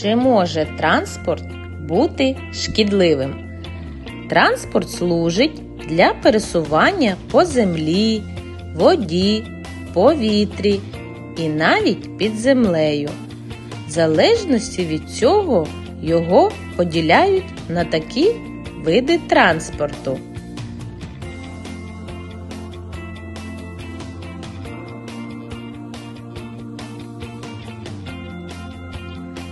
Чи може транспорт бути шкідливим? Транспорт служить для пересування по землі, воді, повітрі і навіть під землею. В залежності від цього його поділяють на такі види транспорту.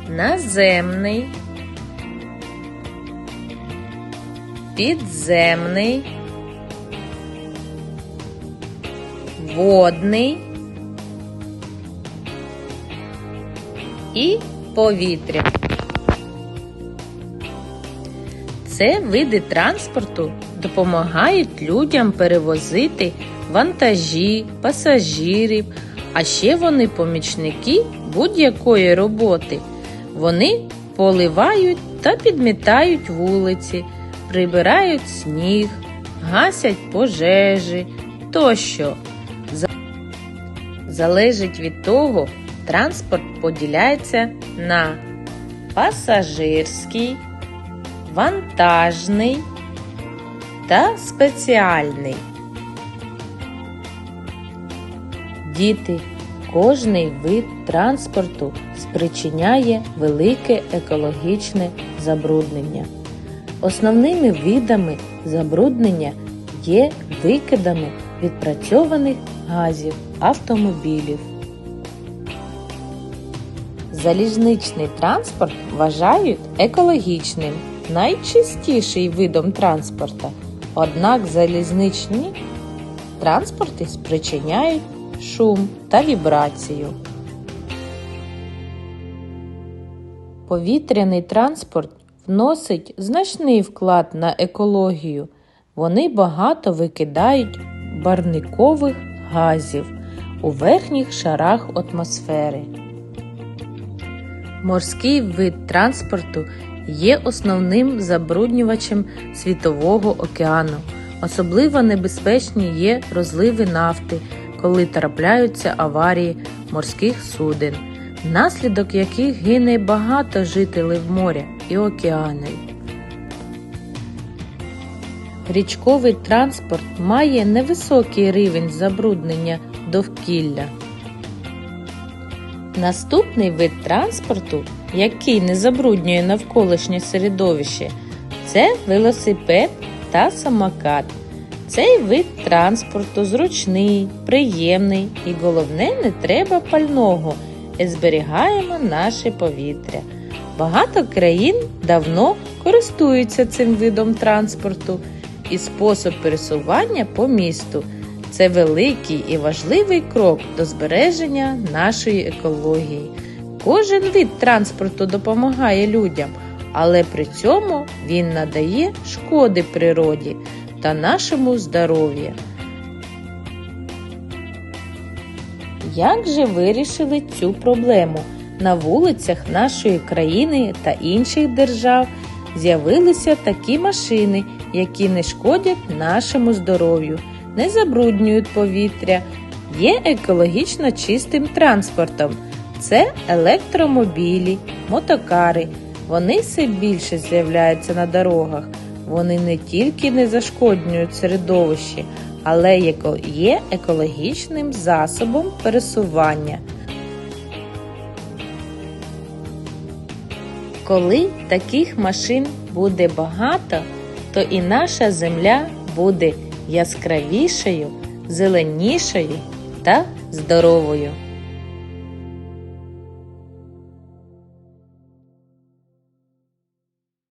Наземний, підземний, водний і повітря. Це види транспорту допомагають людям перевозити вантажі, пасажирів, а ще вони помічники будь-якої роботи. Вони поливають та підмітають вулиці, прибирають сніг, гасять пожежі тощо. Залежить від того, транспорт поділяється на пасажирський, вантажний та спеціальний. Діти, кожний вид транспорту спричиняє велике екологічне забруднення. Основними видами забруднення є викидами відпрацьованих газів автомобілів. Залізничний транспорт вважають екологічним, найчистіший видом транспорта. Однак залізничні транспорти спричиняють шум та вібрацію. Повітряний транспорт вносить значний вклад на екологію. Вони багато викидають барникових газів у верхніх шарах атмосфери. Морський вид транспорту є основним забруднювачем світового океану. Особливо небезпечні є розливи нафти, коли трапляються аварії морських суден, внаслідок яких гине багато жителів моря і океанів. Річковий транспорт має невисокий рівень забруднення довкілля. Наступний вид транспорту, який не забруднює навколишнє середовище, це велосипед та самокат. Цей вид транспорту зручний, приємний і головне не треба пального зберігаємо наше повітря. Багато країн давно користуються цим видом транспорту і спосіб пересування по місту. Це великий і важливий крок до збереження нашої екології. Кожен вид транспорту допомагає людям, але при цьому він надає шкоди природі та нашому здоров'ю. Як же вирішили цю проблему? На вулицях нашої країни та інших держав з'явилися такі машини, які не шкодять нашому здоров'ю, не забруднюють повітря, є екологічно чистим транспортом. Це електромобілі, мотокари. Вони все більше з'являються на дорогах. Вони не тільки не зашкоднюють середовище, але є екологічним засобом пересування. Коли таких машин буде багато, то і наша земля буде яскравішою, зеленішою та здоровою.